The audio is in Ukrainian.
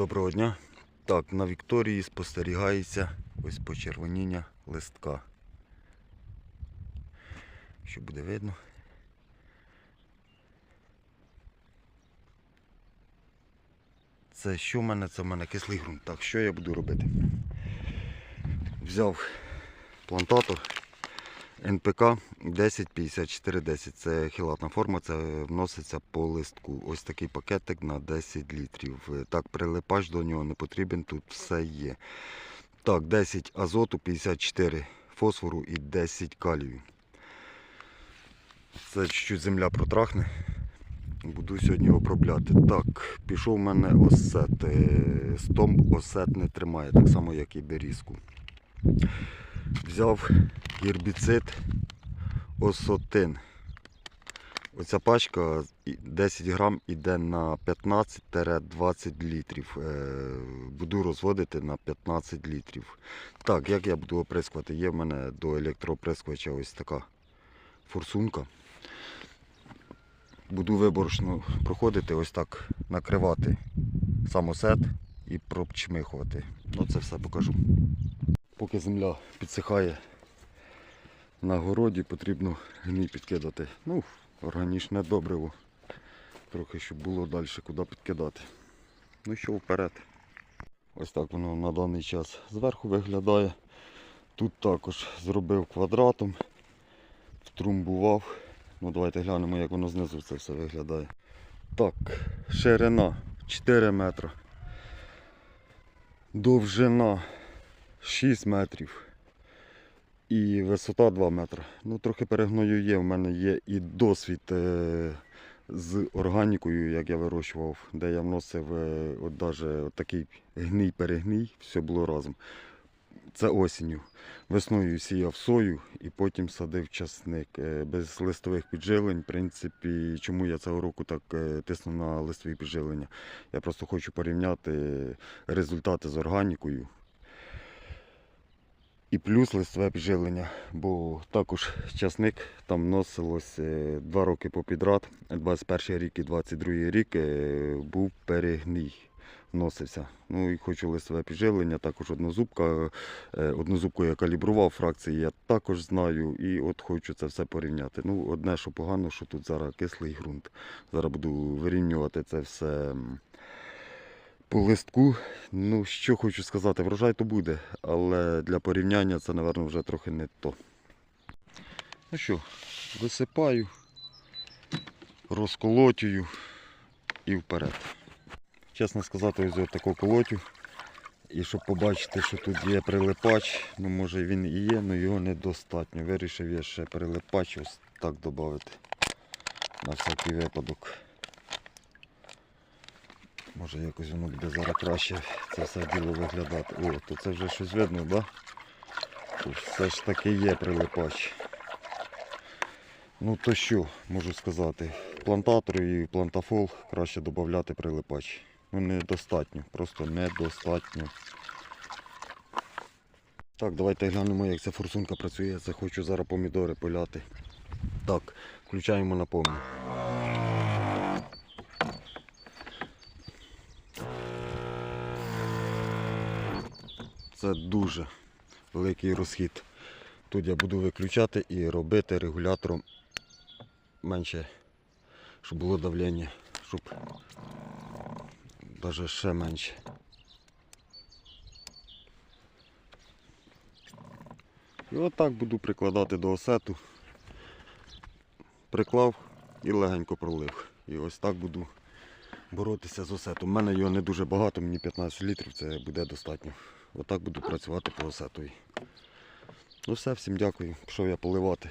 Доброго дня. Так, на Вікторії спостерігається ось почервоніння листка. Що буде видно? Це що в мене? Це в мене кислий ґрунт. Так, що я буду робити? Взяв плантатор НПК 105410. Це хілатна форма, це вноситься по листку. Ось такий пакетик на 10 літрів. Так, прилипач до нього не потрібен, тут все є. Так, 10 азоту, 54 фосфору і 10 калію. Це чуть-чуть земля протрахне. Буду сьогодні обробляти. Так, пішов у мене осет. Е, Стомп осет не тримає, так само як і берізку. Взяв гербіцид осотин. Оця пачка 10 грам іде на 15-20 літрів. Е, Буду розводити на 15 літрів. Так, як я буду оприскувати? Є в мене до електрооприскувача ось така форсунка. Буду виборочно проходити, ось так накривати самосет і пропчмихувати. Ну це все покажу. Поки земля підсихає на городі, потрібно гній підкидати. Ну, органічне добриво. Трохи щоб було далі куди підкидати. Ну що вперед. Ось так воно на даний час зверху виглядає. Тут також зробив квадратом, втрумбував. Ну давайте глянемо, як воно знизу це все виглядає. Так, ширина 4 метри. Довжина 6 метрів. І висота 2 метри. Ну, трохи перегною є. У мене є і досвід е, з органікою, як я вирощував, де я вносив е, от даже от такий гній-перегній, все було разом. Це осінню. Весною сіяв сою і потім садив часник. Е, Без листових піджилень. В принципі, чому я цього року так тисну на листові піджилення? Я просто хочу порівняти результати з органікою. І плюс листове підживлення, бо також часник там вносилось е, два роки попідряд, 21 рік і 22 рік е, був перегній. Вносився. Ну і хочу листове підживлення, також однозубка. Е, Однозубку я калібрував, фракції я також знаю. І от хочу це все порівняти. Ну, одне, що погано, що тут зараз кислий ґрунт. Зараз буду вирівнювати це все по листку. Ну, що хочу сказати, врожай то буде, але для порівняння це, напевно, вже трохи не то. Ну що, висипаю, розколотюю і вперед. Чесно сказати, ось таку колотю. І щоб побачити, що тут є прилипач, ну може він і є, але його недостатньо. Вирішив я ще прилипач ось так додати. На всякий випадок. Може якось воно буде зараз краще це все діло виглядати. О, то це вже щось видно, так? Да? Тут все ж таки є прилипач. Ну то що, можу сказати, плантатор і плантафол краще додати прилипач. Ну недостатньо, просто недостатньо. Так, давайте глянемо, як ця форсунка працює. Я хочу зараз помідори поляти. Так, включаємо на. Це дуже великий розхід. Тут я буду виключати і робити регулятором менше, щоб було давлення, щоб навіть ще менше. І отак буду прикладати до осету. Приклав і легенько пролив. І ось так буду боротися з осетом. У мене його не дуже багато, мені 15 літрів, це буде достатньо. Отак буду працювати по осетові. Ну все, всім дякую. Пішов я поливати.